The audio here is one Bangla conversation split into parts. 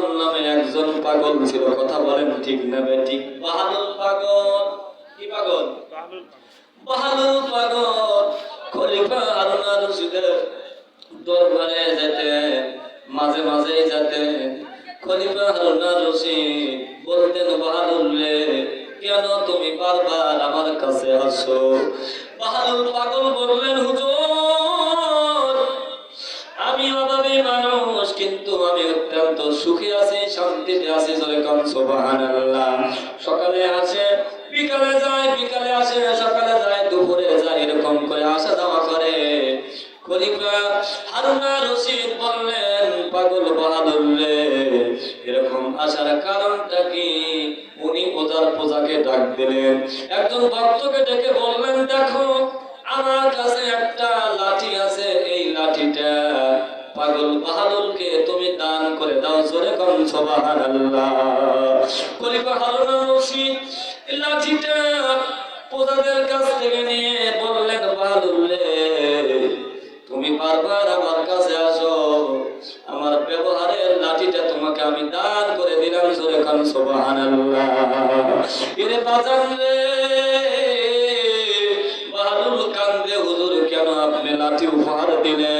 পাগল নামে একজন পাগল ছিল, কথা বলেন ঠিক না ঠিক। বাহাদুর পাগল। কি পাগল? বাহাদুর পাগল। খলিফা রশিদের দরবারে যেতেন মাঝে মাঝে যেতেন খলিফা রশিদ বলতেন, বাহাদুর কেন তুমি বারবার আমার কাছে আসো বাহাদুর পাগল বললেন, হুজুর কিন্তু আমি অত্যন্ত সুখী আছি, শান্তিতে আছি, জোরে কম সুবহানাল্লাহ। সকালে আসে, বিকালে যায়, বিকালে আসে, সকালে যায়, দুপুরে যায়, এরকম করে আসা যাওয়া করে। বাহাদুর কি? উনি একজন ভক্তকে ডেকে বললেন, দেখো, আমার কাছে একটা লাঠি আছে, এই লাঠিটা পাগল দান করে দাও জোরে কম, সুবহানাল্লাহ। খলিফা হারুন রশিদ লাঠিটা প্রজাদের কাছ থেকে নিয়ে বললেন রে তুমি বারবার আমার কাছে আসো। আমার ব্যবহারের লাঠিটা তোমাকে আমি দান করে দিলাম, জোরে কম, সুবহানাল্লাহ। এরে বাজান রে বাহাদুর কান্দে, হুজুর কেন আপনি লাঠি উপহার দিলেন?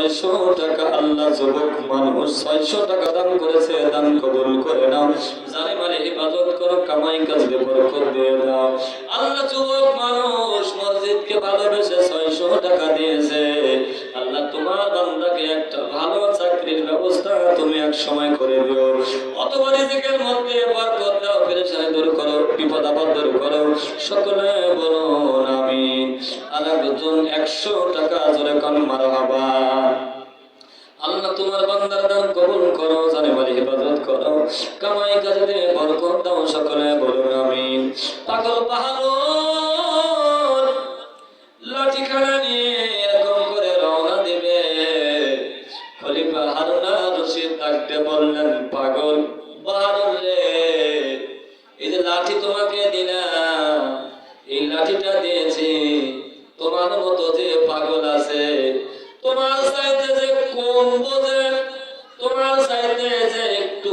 ছয়শো টাকা আল্লাহ যুবক মানুষ ছয়শো টাকা দান করেছে, দান কবুল করে নাও। জানে মানে হেফাজত করো, কামাই কাজে বরকত দিয়ে দাও। আল্লাহ যুবক মানুষ মসজিদকে ভালোবেসে ছয়শো টাকা দিয়েছে। আল্লাহ তোমার বান্দাকে একটা ভালো চাকরির ব্যবস্থা তুমি এক সময় করে দিও। অথবা রিজিকের মধ্যে এই লাঠিটা দিয়েছি। তোমার মতো যে পাগল আছে, তোমার চাইতে যে কম বোঝে, তোমার চাইতে যে একটু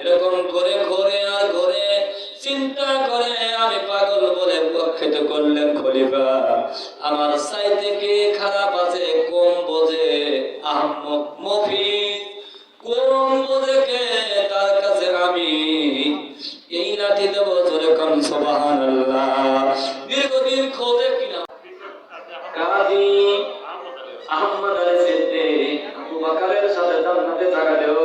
এরকম করে ঘরে আর ঘরে চিন্তা করে, আমি পাগল বলে প্রক্ষিত করলেন খলিফা। আমার সাইতে কে খারাপ আছে কম বোঝে আহমক মফিজ? কোন বোঝে কে তার কাছে আমি? এই লাঠি দেব জোরে কম সুবহানাল্লাহ। দীর্ঘদিন খোঁজে কিনা। কাজী আহমদ আলী সিদ্দিক, আবু বকরের সাথে জান্নাতে জায়গা দেও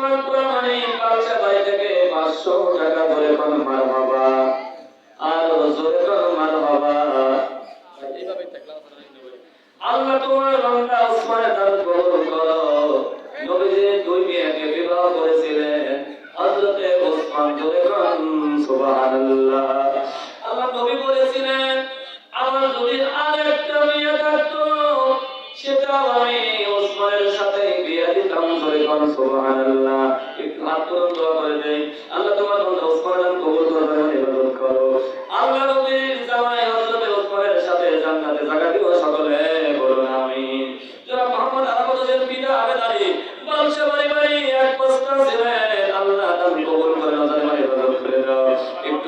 প্রামাণিক বাদশা বাড়ি থেকে পাঁচশো টাকা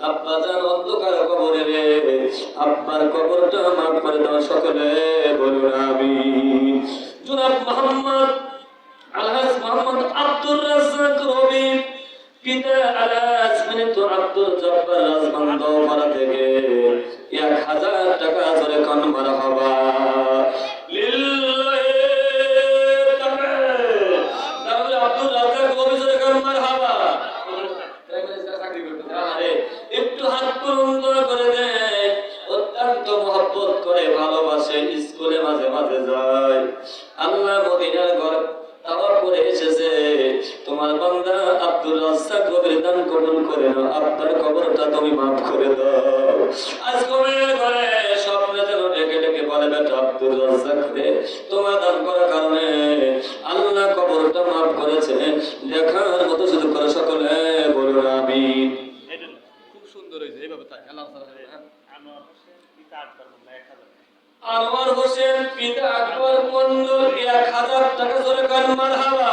আব্বা যার অন্ধকার কবরে রে। আব্বার কবরটা মাফ করে দাও সকলে। আল্লাহ মদিনার ঘর। তাওয়ার করে এসেছে তোমার বান্দা আব্দুল রাজ্জাক কবির দান কবুল করে নাও আপনার কবরটা তুমি মাফ করে দাও। আজ কবির ঘরে স্বপ্নে যেন ডেকে ডেকে বলে বেটা আব্দুল রাজ্জাক রে তোমার দান করার কারণে আল্লাহ কবরটা মাফ করেছে। দেখার মতো শুধু করে সকলে বলুন আমিন। খুব সুন্দর হয়েছে এইভাবে তাই আল্লাহ তাআলা আনোয়ার হোসেন পিতা আকবর মন্ডল এক হাজার টাকা ধরে কান মারহাবা